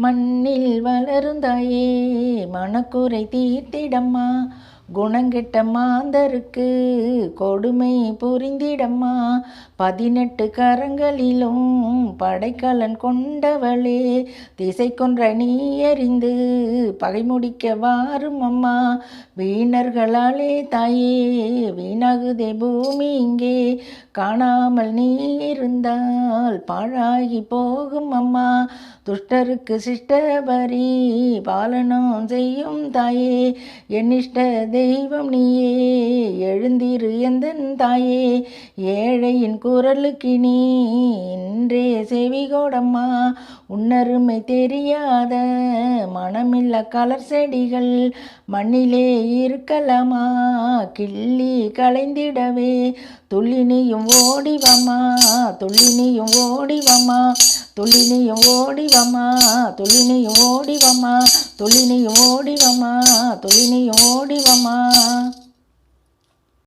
மண்ணில் வளர்ந்தாயே மனக்குறை தீர்த்திடம்மா. குணங்கிட்ட மாந்தருக்கு கொடுமை புரிந்திடம்மா. பதினெட்டு கரங்களிலும் படைக்கலன் கொண்டவளே திசை கொன்ற நீ எறிந்து பகை முடிக்க வாரும் அம்மா. வீணர்களாலே தாயே வீணாகுதே பூமி இங்கே. காணாமல் நீ இருந்தால் பாழாகி போகும் அம்மா. துஷ்டருக்கு சிஷ்டபரி பாலனம் செய்யும் தாயே என்னிஷ்ட தெய்வம் நீயே எழுந்திரு எந்தன் தாயே ஏழையின் குரலுக்கு நீ இன்றே செவிகோடம்மா உன்னருமை தெரியாத மனமில்ல கலர் செடிகள் மண்ணிலே இருக்கலாமா கிள்ளி களைந்திடவே துள்ளினியும் ஓடிவம்மா துள்ளினியும் ஓடிவம்மா துள்ளினியும் ஓடிவம்மா துள்ளினியும் ஓடிவம்மா துள்ளினியும் ஓடிவம்மா துள்ளினியும் ஓடிவம்மா